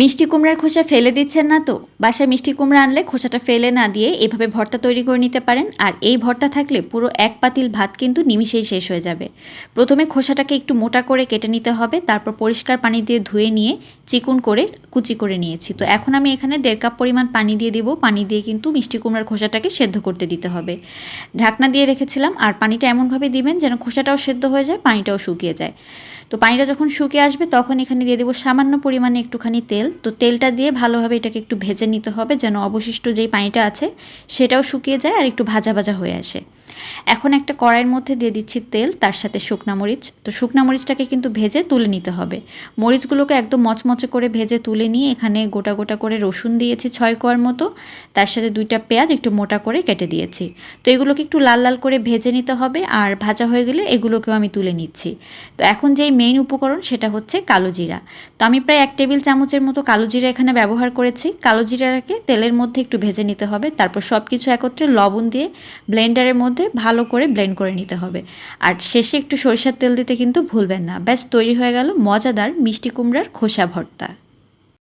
মিষ্টি কুমড়ার খোসা ফেলে দিচ্ছেন না তো? বাসায় মিষ্টি কুমড়া আনলে খোসাটা ফেলে না দিয়ে এভাবে ভর্তা তৈরি করে নিতে পারেন। আর এই ভর্তা থাকলে পুরো এক পাতিল ভাত কিন্তু নিমিষেই শেষ হয়ে যাবে। প্রথমে খোসাটাকে একটু মোটা করে কেটে নিতে হবে, তারপর পরিষ্কার পানি দিয়ে ধুয়ে নিয়ে চিকুন করে কুচি করে নিয়েছি। তো এখন আমি এখানে দেড় কাপ পরিমাণ পানি দিয়ে দিব। পানি দিয়ে কিন্তু মিষ্টি কুমড়ার খোসাটাকে সেদ্ধ করতে দিতে হবে। ঢাকনা দিয়ে রেখেছিলাম, আর পানিটা এমনভাবে দিবেন যেন খোসাটাও সেদ্ধ হয়ে যায়, পানিটাও শুকিয়ে যায়। তো পানিটা যখন শুকিয়ে আসবে, তখন এখানে দিয়ে দেবো সামান্য পরিমাণে একটুখানি তেল তো তেলটা দিয়ে ভালোভাবে এটাকে একটু ভেজে নিতে হবে যেন অবশিষ্ট যেই পানিটা আছে সেটাও শুকিয়ে যায় আর একটু ভাজা ভাজা হয়ে আসে। এখন একটা কড়াইয়ের মধ্যে দিয়ে দিচ্ছি তেল, তার সাথে শুকনা মরিচ। তো শুকনা মরিচটাকে কিন্তু ভেজে তুলে নিতে হবে। মরিচগুলোকে একদম মচমচে করে ভেজে তুলে নিয়ে এখানে গোটা গোটা করে রসুন দিয়েছি ছয় কোয়ার মতো। তার সাথে দুইটা পেঁয়াজ একটু মোটা করে কেটে দিয়েছি। তো এগুলোকে একটু লাল লাল করে ভেজে নিতে হবে আর ভাজা হয়ে গেলে এগুলোকেও আমি তুলে নিচ্ছি। তো এখন যেই মেইন উপকরণ সেটা হচ্ছে কালো জিরা। তো আমি প্রায় এক টেবিল চামচের মতো কালো জিরা এখানে ব্যবহার করেছি। কালো জিরাটাকে তেলের মধ্যে একটু ভেজে নিতে হবে। তারপর সব কিছু একত্রে লবণ দিয়ে ব্লেন্ডারের মধ্যে ভালো করে ব্লেন্ড করে নিতে হবে। আর শেষে একটু সরিষার তেল দিতে কিন্তু ভুলবেন না। ব্যাস, তৈরি হয়ে গেল মজাদার মিষ্টি কুমড়ার খোসা ভর্তা।